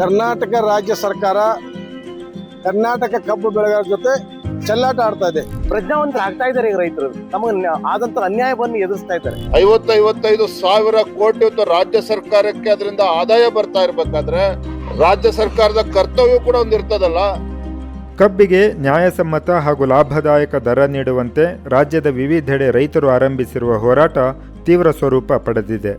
ಕರ್ನಾಟಕ ರಾಜ್ಯ ಸರ್ಕಾರ ಕರ್ನಾಟಕ ಕಬ್ಬು ಬೆಳೆಗಾರ ಜೊತೆ ಚೆಲ್ಲಾಟ ಆಡ್ತಾ ಇದೆ. ಪ್ರಜ್ಞಾವಂತರ ಆಗ್ತಾ ಇದ್ದಾರೆ ಈಗ ರೈತರು. ನಮಗೆ ಆದಂತ ಅನ್ಯಾಯವನ್ನು ಎದುರಿಸ್ತಾ ಇದ್ದಾರೆ. ಐವತ್ತು ಐವತ್ತೈದು ಸಾವಿರ ಕೋಟಿ ಇವತ್ತು ರಾಜ್ಯ ಸರ್ಕಾರಕ್ಕೆ ಅದರಿಂದ ಆದಾಯ ಬರ್ತಾ ಇರಬೇಕಾದ್ರೆ ರಾಜ್ಯ ಸರ್ಕಾರದ ಕರ್ತವ್ಯ ಕೂಡ ಒಂದು ಇರ್ತದಲ್ಲ. ಕಬ್ಬಿಗೆ ನ್ಯಾಯಸಮ್ಮತ ಹಾಗೂ ಲಾಭದಾಯಕ ದರ ನೀಡುವಂತೆ ರಾಜ್ಯದ ವಿವಿಧೆಡೆ ರೈತರು ಆರಂಭಿಸಿರುವ ಹೋರಾಟ ತೀವ್ರ ಸ್ವರೂಪ ಪಡೆದಿದೆ.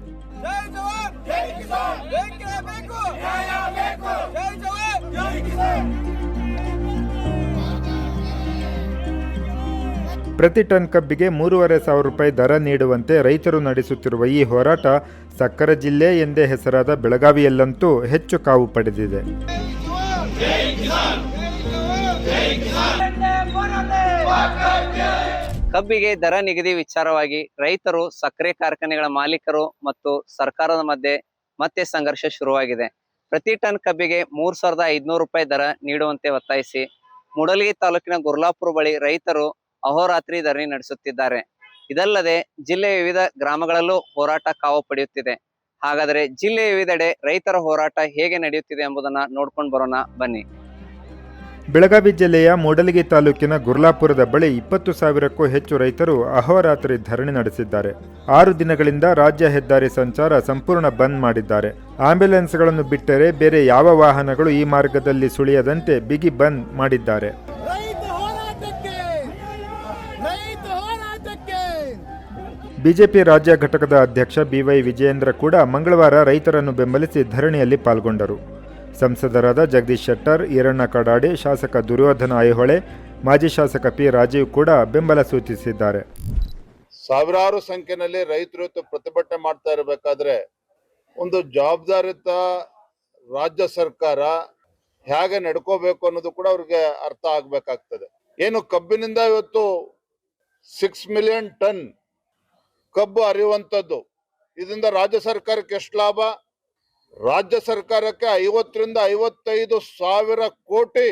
ಪ್ರತಿ ಟನ್ ಕಬ್ಬಿಗೆ ಮೂರುವರೆ ಸಾವಿರ ರೂಪಾಯಿ ದರ ನೀಡುವಂತೆ ರೈತರು ನಡೆಸುತ್ತಿರುವ ಈ ಹೋರಾಟ ಸಕ್ಕರೆ ಜಿಲ್ಲೆ ಎಂದೇ ಹೆಸರಾದ ಬೆಳಗಾವಿಯಲ್ಲಂತೂ ಹೆಚ್ಚು ಕಾವು ಪಡೆದಿದೆ. ಕಬ್ಬಿಗೆ ದರ ನಿಗದಿ ವಿಚಾರವಾಗಿ ರೈತರು ಸಕ್ಕರೆ ಕಾರ್ಖಾನೆಗಳ ಮಾಲೀಕರು ಮತ್ತು ಸರ್ಕಾರದ ಮಧ್ಯೆ ಮತ್ತೆ ಸಂಘರ್ಷ ಶುರುವಾಗಿದೆ. ಪ್ರತಿ ಟನ್ ಕಬ್ಬಿಗೆ ಮೂರ್ ಸಾವಿರದ ಐದ್ನೂರು ರೂಪಾಯಿ ದರ ನೀಡುವಂತೆ ಒತ್ತಾಯಿಸಿ ಮೂಡಲಗಿ ತಾಲೂಕಿನ ಗುರ್ಲಾಪುರ ಬಳಿ ರೈತರು ಅಹೋರಾತ್ರಿ ಧರಣಿ ನಡೆಸುತ್ತಿದ್ದಾರೆ. ಇದಲ್ಲದೆ ಜಿಲ್ಲೆಯ ವಿವಿಧ ಗ್ರಾಮಗಳಲ್ಲೂ ಹೋರಾಟ ಕಾವು ಪಡೆಯುತ್ತಿದೆ. ಹಾಗಾದರೆ ಜಿಲ್ಲೆಯ ವಿವಿಧೆಡೆ ರೈತರ ಹೋರಾಟ ಹೇಗೆ ನಡೆಯುತ್ತಿದೆ ಎಂಬುದನ್ನ ನೋಡ್ಕೊಂಡು ಬರೋಣ ಬನ್ನಿ. ಬೆಳಗಾವಿ ಜಿಲ್ಲೆಯ ಮೂಡಲಗಿ ತಾಲೂಕಿನ ಗುರ್ಲಾಪುರದ ಬಳಿ ಇಪ್ಪತ್ತು ಸಾವಿರಕ್ಕೂ ಹೆಚ್ಚು ರೈತರು ಅಹೋರಾತ್ರಿ ಧರಣಿ ನಡೆಸಿದ್ದಾರೆ. ಆರು ದಿನಗಳಿಂದ ರಾಜ್ಯ ಹೆದ್ದಾರಿ ಸಂಚಾರ ಸಂಪೂರ್ಣ ಬಂದ್ ಮಾಡಿದ್ದಾರೆ. ಆಂಬ್ಯುಲೆನ್ಸ್ಗಳನ್ನು ಬಿಟ್ಟರೆ ಬೇರೆ ಯಾವ ವಾಹನಗಳು ಈ ಮಾರ್ಗದಲ್ಲಿ ಸುಳಿಯದಂತೆ ಬಿಗಿ ಬಂದ್ ಮಾಡಿದ್ದಾರೆ. ಬಿಜೆಪಿ ರಾಜ್ಯ ಘಟಕದ ಅಧ್ಯಕ್ಷ ಬಿವೈ ವಿಜಯೇಂದ್ರ ಕೂಡ ಮಂಗಳವಾರ ರೈತರನ್ನು ಬೆಂಬಲಿಸಿ ಧರಣಿಯಲ್ಲಿ ಪಾಲ್ಗೊಂಡರು. ಸಂಸದರಾದ ಜಗದೀಶ್ ಶೆಟ್ಟರ್, ಈರಣ್ಣ ಕಡಾಡಿ, ಶಾಸಕ ದುರ್ಯೋಧನ ಐಹೊಳೆ, ಮಾಜಿ ಶಾಸಕ ಪಿ ರಾಜೀವ್ ಕೂಡ ಬೆಂಬಲ ಸೂಚಿಸಿದ್ದಾರೆ. ಸಾವಿರಾರು ಸಂಖ್ಯೆಯಲ್ಲಿ ರೈತರು ಪ್ರತಿಭಟನೆ ಮಾಡ್ತಾ ಇರಬೇಕಾದ್ರೆ ಒಂದು ಜವಾಬ್ದಾರಿತ ರಾಜ್ಯ ಸರ್ಕಾರ ಹೇಗೆ ನಡ್ಕೋಬೇಕು ಅನ್ನೋದು ಕೂಡ ಅವ್ರಿಗೆ ಅರ್ಥ ಆಗ್ಬೇಕಾಗ್ತದೆ. ಏನು ಕಬ್ಬಿನಿಂದ ಇವತ್ತು ಸಿಕ್ಸ್ ಮಿಲಿಯನ್ ಟನ್ ಕಬ್ಬು ಅರಿಯುವಂಥದ್ದು ಇದರಿಂದ ರಾಜ್ಯ ಸರ್ಕಾರಕ್ಕೆ ಎಷ್ಟು ಲಾಭ? ರಾಜ್ಯ ಸರ್ಕಾರಕ್ಕೆ ಐವತ್ತರಿಂದ ಐವತ್ತೈದು ಸಾವಿರ ಕೋಟಿ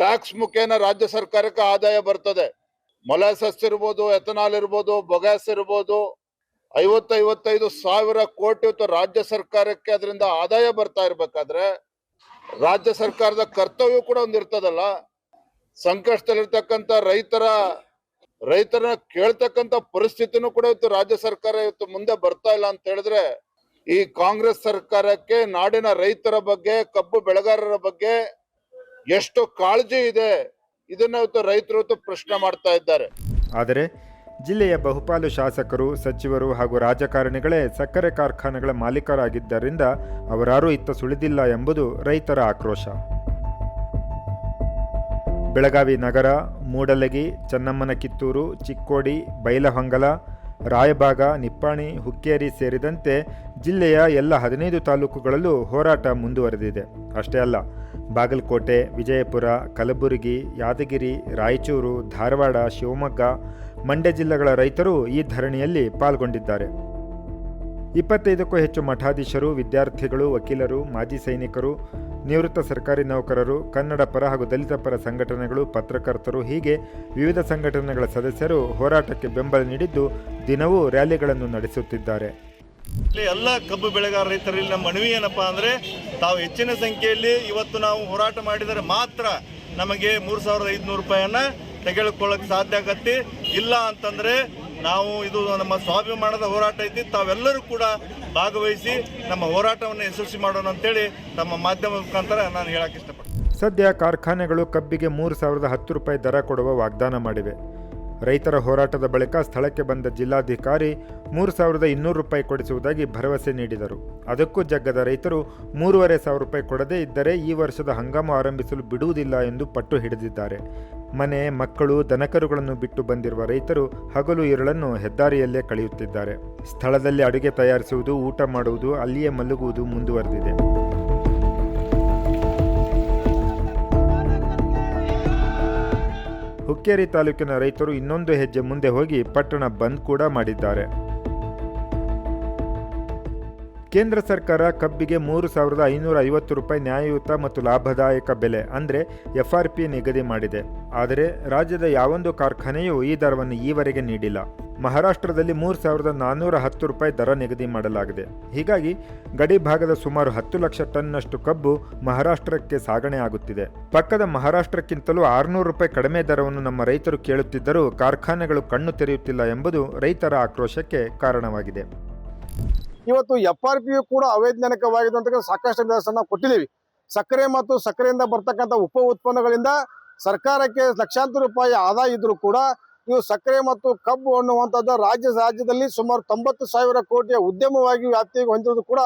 ಟ್ಯಾಕ್ಸ್ ಮುಖೇನ ರಾಜ್ಯ ಸರ್ಕಾರಕ್ಕೆ ಆದಾಯ ಬರ್ತದೆ. ಮೊಲಾಸಸ್ ಇರ್ಬೋದು ಎಥನಾಲ್ ಇರ್ಬೋದು, ಬೊಗ್ಯಾಸ್ ಇರ್ಬೋದು, ಐವತ್ತೈವತ್ತೈದು ಸಾವಿರ ಕೋಟಿ ರಾಜ್ಯ ಸರ್ಕಾರಕ್ಕೆ ಅದರಿಂದ ಆದಾಯ ಬರ್ತಾ ಇರ್ಬೇಕಾದ್ರೆ ರಾಜ್ಯ ಸರ್ಕಾರದ ಕರ್ತವ್ಯ ಕೂಡ ಒಂದು ಇರ್ತದಲ್ಲ. ಸಂಕಷ್ಟದಲ್ಲಿರ್ತಕ್ಕಂಥ ರೈತರ, ರೈತರನ್ನ ಕೇಳ್ತಕ್ಕಂಥ ಪರಿಸ್ಥಿತಿನೂ ಕೂಡ ಇವತ್ತು ರಾಜ್ಯ ಸರ್ಕಾರ ಇವತ್ತು ಮುಂದೆ ಬರ್ತಾ ಇಲ್ಲ ಅಂತ ಹೇಳಿದ್ರೆ ಈ ಕಾಂಗ್ರೆಸ್ ಸರ್ಕಾರಕ್ಕೆ ನಾಡಿನ ರೈತರ ಬಗ್ಗೆ, ಕಬ್ಬು ಬೆಳೆಗಾರರ ಬಗ್ಗೆ ಎಷ್ಟು ಕಾಳಜಿ ಇದೆ, ಇದನ್ನ ರೈತರು ಪ್ರಶ್ನೆ ಮಾಡ್ತಾ ಇದ್ದಾರೆ. ಆದರೆ ಜಿಲ್ಲೆಯ ಬಹುಪಾಲು ಶಾಸಕರು, ಸಚಿವರು ಹಾಗೂ ರಾಜಕಾರಣಿಗಳೇ ಸಕ್ಕರೆ ಕಾರ್ಖಾನೆಗಳ ಮಾಲೀಕರಾಗಿದ್ದರಿಂದ ಅವರಾರೂ ಇತ್ತ ಸುಳಿದಿಲ್ಲ ಎಂಬುದು ರೈತರ ಆಕ್ರೋಶ. ಬೆಳಗಾವಿ ನಗರ, ಮೂಡಲಗಿ ಚನ್ನಮ್ಮನ ಕಿತ್ತೂರು ಚಿಕ್ಕೋಡಿ, ಬೈಲಹೊಂಗಲ, ರಾಯಬಾಗ, ನಿಪ್ಪಾಣಿ, ಹುಕ್ಕೇರಿ ಸೇರಿದಂತೆ ಜಿಲ್ಲೆಯ ಎಲ್ಲ ಹದಿನೈದು ತಾಲೂಕುಗಳಲ್ಲೂ ಹೋರಾಟ ಮುಂದುವರೆದಿದೆ. ಅಷ್ಟೇ ಅಲ್ಲ, ಬಾಗಲಕೋಟೆ, ವಿಜಯಪುರ, ಕಲಬುರಗಿ, ಯಾದಗಿರಿ, ರಾಯಚೂರು, ಧಾರವಾಡ, ಶಿವಮೊಗ್ಗ, ಮಂಡ್ಯ ಜಿಲ್ಲೆಗಳ ರೈತರು ಈ ಧರಣಿಯಲ್ಲಿ ಪಾಲ್ಗೊಂಡಿದ್ದಾರೆ. ಇಪ್ಪತ್ತೈದಕ್ಕೂ ಹೆಚ್ಚು ಮಠಾಧೀಶರು, ವಿದ್ಯಾರ್ಥಿಗಳು, ವಕೀಲರು, ಮಾಜಿ ಸೈನಿಕರು, ನಿವೃತ್ತ ಸರ್ಕಾರಿ ನೌಕರರು, ಕನ್ನಡ ಪರ ಹಾಗೂ ದಲಿತ ಪರ ಸಂಘಟನೆಗಳು, ಪತ್ರಕರ್ತರು ಹೀಗೆ ವಿವಿಧ ಸಂಘಟನೆಗಳ ಸದಸ್ಯರು ಹೋರಾಟಕ್ಕೆ ಬೆಂಬಲ ನೀಡಿದ್ದು ದಿನವೂ ರ್ಯಾಲಿಗಳನ್ನು ನಡೆಸುತ್ತಿದ್ದಾರೆ. ಇಲ್ಲಿ ಎಲ್ಲ ಕಬ್ಬು ಬೆಳೆಗಾರ ರೈತರಲ್ಲಿ ನಮ್ಮ ಮನವಿ ಏನಪ್ಪಾ ಅಂದ್ರೆ ತಾವು ಹೆಚ್ಚಿನ ಸಂಖ್ಯೆಯಲ್ಲಿ ಇವತ್ತು ನಾವು ಹೋರಾಟ ಮಾಡಿದರೆ ಮಾತ್ರ ನಮಗೆ ಮೂರು ಸಾವಿರದ ಐದುನೂರು ರೂಪಾಯಿಯನ್ನ ತೆಗೆದುಕೊಳ್ಳೋಕೆ ಸಾಧ್ಯ ಆಗತ್ತೆ. ಇಲ್ಲ ಅಂತಂದ್ರೆ ನಾವು ಇದು ನಮ್ಮ ಸ್ವಾಭಿಮಾನದ ಹೋರಾಟ ಐತಿ. ತಾವೆಲ್ಲರೂ ಕೂಡ ಭಾಗವಹಿಸಿ ನಮ್ಮ ಹೋರಾಟವನ್ನು ಯಶಸ್ವಿ ಮಾಡೋಣ ಅಂತೇಳಿ ತಮ್ಮ ಮಾಧ್ಯಮದ ಮುಖಾಂತರ ನಾನು ಹೇಳಕ್ ಇಷ್ಟಪಡ್ತೀನಿ. ಸದ್ಯ ಕಾರ್ಖಾನೆಗಳು ಕಬ್ಬಿಗೆ ಮೂರು ಸಾವಿರದ ಹತ್ತು ರೂಪಾಯಿ ದರ ಕೊಡುವ ವಾಗ್ದಾನ ಮಾಡಿವೆ. ರೈತರ ಹೋರಾಟದ ಬಳಿಕ ಸ್ಥಳಕ್ಕೆ ಬಂದ ಜಿಲ್ಲಾಧಿಕಾರಿ ಮೂರು ಸಾವಿರದ ಇನ್ನೂರು ರೂಪಾಯಿ ಕೊಡಿಸುವುದಾಗಿ ಭರವಸೆ ನೀಡಿದರು. ಅದಕ್ಕೂ ಜಗ್ಗದ ರೈತರು ಮೂರುವರೆ ಸಾವಿರ ರೂಪಾಯಿ ಕೊಡದೇ ಇದ್ದರೆ ಈ ವರ್ಷದ ಹಂಗಾಮು ಆರಂಭಿಸಲು ಬಿಡುವುದಿಲ್ಲ ಎಂದು ಪಟ್ಟು ಹಿಡಿದಿದ್ದಾರೆ. ಮನೆ, ಮಕ್ಕಳು, ದನಕರುಗಳನ್ನು ಬಿಟ್ಟು ಬಂದಿರುವ ರೈತರು ಹಗಲು ಇರುಳನ್ನು ಹೆದ್ದಾರಿಯಲ್ಲೇ ಕಳೆಯುತ್ತಿದ್ದಾರೆ. ಸ್ಥಳದಲ್ಲಿ ಅಡುಗೆ ತಯಾರಿಸುವುದು, ಊಟ ಮಾಡುವುದು, ಅಲ್ಲಿಯೇ ಮಲಗುವುದು ಮುಂದುವರೆದಿದೆ. ಹುಕ್ಕೇರಿ ತಾಲೂಕಿನ ರೈತರು ಇನ್ನೊಂದು ಹೆಜ್ಜೆ ಮುಂದೆ ಹೋಗಿ ಪಟ್ಟಣ ಬಂದ್ ಕೂಡ ಮಾಡಿದ್ದಾರೆ. ಕೇಂದ್ರ ಸರ್ಕಾರ ಕಬ್ಬಿಗೆ ಮೂರು ಸಾವಿರದ ಐನೂರ ಐವತ್ತು ರೂಪಾಯಿ ನ್ಯಾಯಯುತ ಮತ್ತು ಲಾಭದಾಯಕ ಬೆಲೆ ಅಂದರೆ ಎಫ್ಆರ್ಪಿ ನಿಗದಿ ಮಾಡಿದೆ. ಆದರೆ ರಾಜ್ಯದ ಯಾವೊಂದು ಕಾರ್ಖಾನೆಯೂ ಈ ದರವನ್ನು ಈವರೆಗೆ ನೀಡಿಲ್ಲ. ಮಹಾರಾಷ್ಟ್ರದಲ್ಲಿ ಮೂರು ಸಾವಿರದ ನಾನ್ನೂರ ಹತ್ತು ರೂಪಾಯಿ ದರ ನಿಗದಿ ಮಾಡಲಾಗಿದೆ. ಹೀಗಾಗಿ ಗಡಿ ಭಾಗದ ಸುಮಾರು ಹತ್ತು ಲಕ್ಷ ಟನ್ನಷ್ಟು ಕಬ್ಬು ಮಹಾರಾಷ್ಟ್ರಕ್ಕೆ ಸಾಗಣೆ ಆಗುತ್ತಿದೆ. ಪಕ್ಕದ ಮಹಾರಾಷ್ಟ್ರಕ್ಕಿಂತಲೂ ಆರುನೂರು ರೂಪಾಯಿ ಕಡಿಮೆ ದರವನ್ನು ನಮ್ಮ ರೈತರು ಕೇಳುತ್ತಿದ್ದರೂ ಕಾರ್ಖಾನೆಗಳು ಕಣ್ಣು ತೆರೆಯುತ್ತಿಲ್ಲ ಎಂಬುದು ರೈತರ ಆಕ್ರೋಶಕ್ಕೆ ಕಾರಣವಾಗಿದೆ. ಇವತ್ತು ಎಫ್ ಆರ್ ಪಿ ಕೂಡ ಅವೈಜ್ಞಾನಿಕವಾಗಿದೆ ಅಂತ ಸಾಕಷ್ಟು ನಾವು ಕೊಟ್ಟಿದ್ದೀವಿ. ಸಕ್ಕರೆ ಮತ್ತು ಸಕ್ಕರೆಯಿಂದ ಬರ್ತಕ್ಕಂಥ ಉಪ ಉತ್ಪನ್ನಗಳಿಂದ ಸರ್ಕಾರಕ್ಕೆ ಲಕ್ಷಾಂತರ ರೂಪಾಯಿ ಆದಾಯ ಇದ್ರೂ ಕೂಡ ಇವು ಸಕ್ಕರೆ ಮತ್ತು ಕಬ್ಬು ಅನ್ನುವಂಥದ್ದು ರಾಜ್ಯ ರಾಜ್ಯದಲ್ಲಿ ಸುಮಾರು ತೊಂಬತ್ತು ಸಾವಿರ ಕೋಟಿಯ ಉದ್ಯಮವಾಗಿ ವ್ಯಾಪ್ತಿಗೆ ಹೊಂದಿರೋದು ಕೂಡ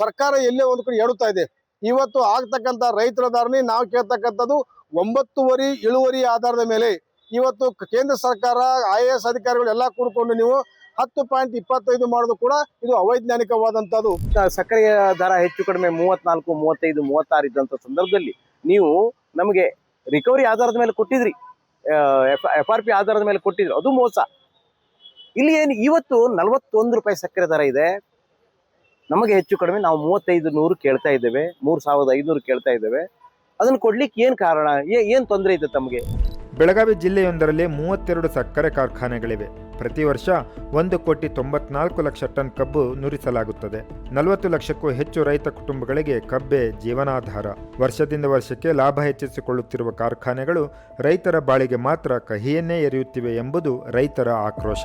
ಸರ್ಕಾರ ಎಲ್ಲೇ ಒಂದು ಕಡೆ ಹೇಳುತ್ತಾ ಇದೆ. ಇವತ್ತು ಆಗ್ತಕ್ಕಂಥ ರೈತರ ಧಾರಣೆ, ನಾವು ಕೇಳ್ತಕ್ಕಂಥದ್ದು ಒಂಬತ್ತುವರಿ, ಇಳುವರಿ ಆಧಾರದ ಮೇಲೆ. ಇವತ್ತು ಕೇಂದ್ರ ಸರ್ಕಾರ, ಐ ಎ ಎಸ್ ಅಧಿಕಾರಿಗಳು ಎಲ್ಲ ಕೂಡ್ಕೊಂಡು ನೀವು ಹತ್ತು ಪಾಯಿಂಟ್ ಇಪ್ಪತ್ತೈದು ಮಾಡೋದು ಕೂಡ ಇದು ಅವೈಜ್ಞಾನಿಕವಾದಂಥದ್ದು. ಸಕ್ಕರೆಯ ದರ ಹೆಚ್ಚು ಕಡಿಮೆ ಮೂವತ್ನಾಲ್ಕು, ಮೂವತ್ತೈದು, ಮೂವತ್ತಾರು ಇದ್ದಂಥ ಸಂದರ್ಭದಲ್ಲಿ ನೀವು ನಮಗೆ ರಿಕವರಿ ಆಧಾರದ ಮೇಲೆ ಕೊಟ್ಟಿದ್ರಿ. ಎಫ್ ಆರ್ ಪಿ ಆಧಾರದ ಮೇಲೆ ಕೊಟ್ಟಿದ್ರು. ಅದು ಮೋಸ. ಇಲ್ಲಿ ಏನು ಇವತ್ತು ನಲವತ್ತೊಂದು ರೂಪಾಯಿ ಸಕ್ಕರೆ ದರ ಇದೆ. ನಮಗೆ ಹೆಚ್ಚು ಕಡಿಮೆ ನಾವು ಮೂವತ್ತೈದು ನೂರು ಕೇಳ್ತಾ ಇದ್ದೇವೆ. ಮೂರು ಸಾವಿರದ ಐದುನೂರು ಕೇಳ್ತಾ ಇದ್ದೇವೆ. ಅದನ್ನು ಕೊಡ್ಲಿಕ್ಕೆ ಏನು ಕಾರಣ? ಏನು ತೊಂದರೆ ಇದೆ ತಮಗೆ? ಬೆಳಗಾವಿ ಜಿಲ್ಲೆಯೊಂದರಲ್ಲಿ ಮೂವತ್ತೆರಡು ಸಕ್ಕರೆ ಕಾರ್ಖಾನೆಗಳಿವೆ. ಪ್ರತಿ ವರ್ಷ ಒಂದು ಕೋಟಿ ತೊಂಬತ್ನಾಲ್ಕು ಲಕ್ಷ ಟನ್ ಕಬ್ಬು ನುರಿಸಲಾಗುತ್ತದೆ. ನಲವತ್ತು ಲಕ್ಷಕ್ಕೂ ಹೆಚ್ಚು ರೈತ ಕುಟುಂಬಗಳಿಗೆ ಕಬ್ಬೆ ಜೀವನಾಧಾರ. ವರ್ಷದಿಂದ ವರ್ಷಕ್ಕೆ ಲಾಭ ಹೆಚ್ಚಿಸಿಕೊಳ್ಳುತ್ತಿರುವ ಕಾರ್ಖಾನೆಗಳು ರೈತರ ಬಾಳಿಗೆ ಮಾತ್ರ ಕಹಿಯನ್ನೇ ಎರೆಯುತ್ತಿವೆ ಎಂಬುದು ರೈತರ ಆಕ್ರೋಶ.